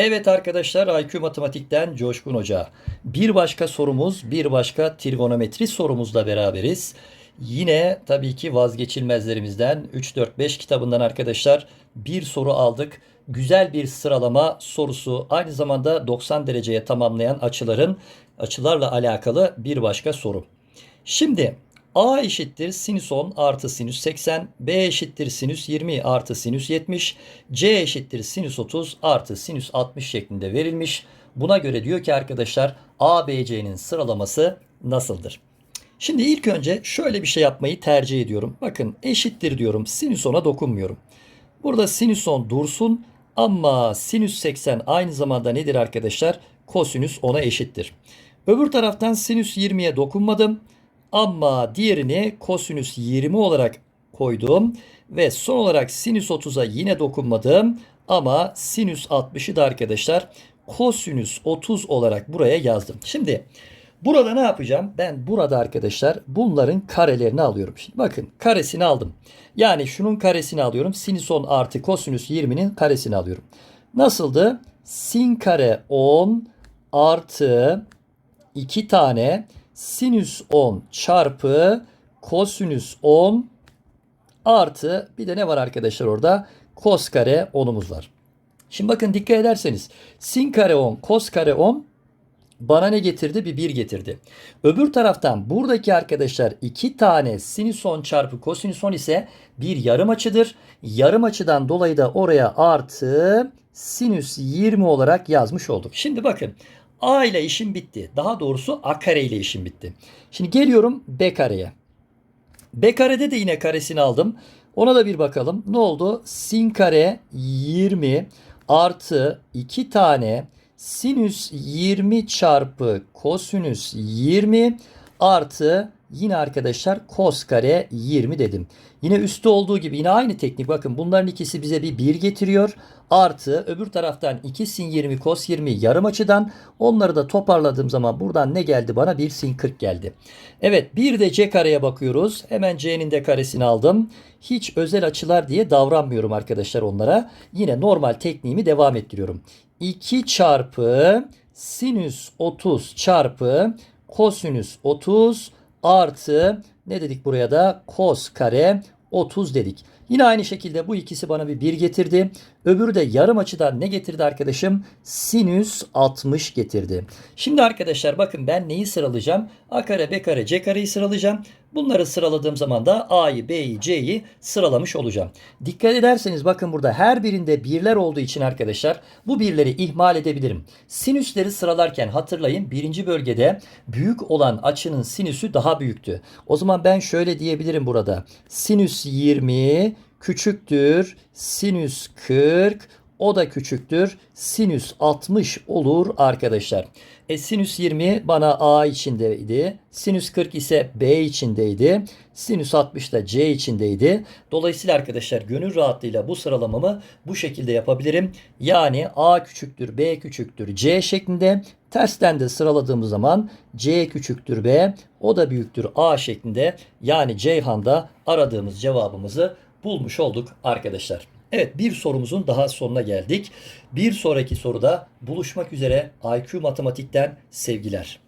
Evet arkadaşlar IQ Matematik'ten Coşkun Hoca. Bir başka sorumuz, bir başka trigonometri sorumuzla beraberiz. Yine tabii ki vazgeçilmezlerimizden 3, 4, 5 kitabından arkadaşlar bir soru aldık. Güzel bir sıralama sorusu aynı zamanda 90 dereceye tamamlayan açıların açılarla alakalı bir başka soru. Şimdi A eşittir sinüs 10 artı sinüs 80, B eşittir sinüs 20 artı sinüs 70, C eşittir sinüs 30 artı sinüs 60 şeklinde verilmiş. Buna göre diyor ki arkadaşlar ABC'nin sıralaması nasıldır? Şimdi ilk önce şöyle bir şey yapmayı tercih ediyorum. Bakın eşittir diyorum. Sinüs 10'a dokunmuyorum. Burada sinüs 10 dursun ama sinüs 80 aynı zamanda nedir arkadaşlar? Kosinüs 10'a eşittir. Öbür taraftan sinüs 20'ye dokunmadım. Ama diğerini kosinüs 20 olarak koydum. Ve son olarak sinüs 30'a yine dokunmadım. Ama sinüs 60'ı da arkadaşlar kosinüs 30 olarak buraya yazdım. Şimdi burada ne yapacağım? Ben burada arkadaşlar bunların karelerini alıyorum. Şimdi bakın karesini aldım. Yani şunun karesini alıyorum. Sinüs 10 artı kosinüs 20'nin karesini alıyorum. Nasıldı? Sin kare 10 artı 2 tane sinüs 10 çarpı kosinüs 10 artı bir de ne var arkadaşlar orada? Kos kare 10'umuz var. Şimdi bakın dikkat ederseniz sin kare 10 kos kare 10 bana ne getirdi? Bir 1 getirdi. Öbür taraftan buradaki arkadaşlar 2 tane sinüs 10 çarpı kosinüs 10 ise bir yarım açıdır. Yarım açıdan dolayı da oraya artı sinüs 20 olarak yazmış olduk. Şimdi bakın A ile işim bitti. Daha doğrusu A kare ile işim bitti. Şimdi geliyorum B kareye. B karede de yine karesini aldım. Ona da bir bakalım. Ne oldu? Sin kare 20 artı 2 tane sinüs 20 çarpı kosinüs 20 artı yine arkadaşlar kos kare 20 dedim. Yine üstte olduğu gibi yine aynı teknik. Bakın bunların ikisi bize bir 1 getiriyor. Artı öbür taraftan 2 sin 20 kos 20 yarım açıdan. Onları da toparladığım zaman buradan ne geldi bana? 1 sin 40 geldi. Evet bir de c kareye bakıyoruz. Hemen c'nin de karesini aldım. Hiç özel açılar diye davranmıyorum arkadaşlar onlara. Yine normal tekniğimi devam ettiriyorum. 2 çarpı sinüs 30 çarpı kosinüs 30 artı ne dedik buraya da kos kare 30 dedik. Yine aynı şekilde bu ikisi bana bir 1 getirdi. Öbürü de yarım açıdan ne getirdi arkadaşım? Sinüs 60 getirdi. Şimdi arkadaşlar bakın ben neyi sıralayacağım? A kare, B kare, C kareyi sıralayacağım. Bunları sıraladığım zaman da A'yı, B'yi, C'yi sıralamış olacağım. Dikkat ederseniz bakın burada her birinde birler olduğu için arkadaşlar bu birleri ihmal edebilirim. Sinüsleri sıralarken hatırlayın birinci bölgede büyük olan açının sinüsü daha büyüktü. O zaman ben şöyle diyebilirim burada. Sinüs 20 küçüktür sinüs 40 o da küçüktür. Sinüs 60 olur arkadaşlar. E, sinüs 20 bana A içindeydi. Sinüs 40 ise B içindeydi. Sinüs 60 da C içindeydi. Dolayısıyla arkadaşlar gönül rahatlığıyla bu sıralamamı bu şekilde yapabilirim. Yani A küçüktür, B küçüktür, C şeklinde. Tersten de sıraladığımız zaman C küçüktür B, o da büyüktür A şeklinde. Yani Ceyhan'da aradığımız cevabımızı bulmuş olduk arkadaşlar. Evet bir sorumuzun daha sonuna geldik. Bir sonraki soruda buluşmak üzere IQ Matematik'ten sevgiler.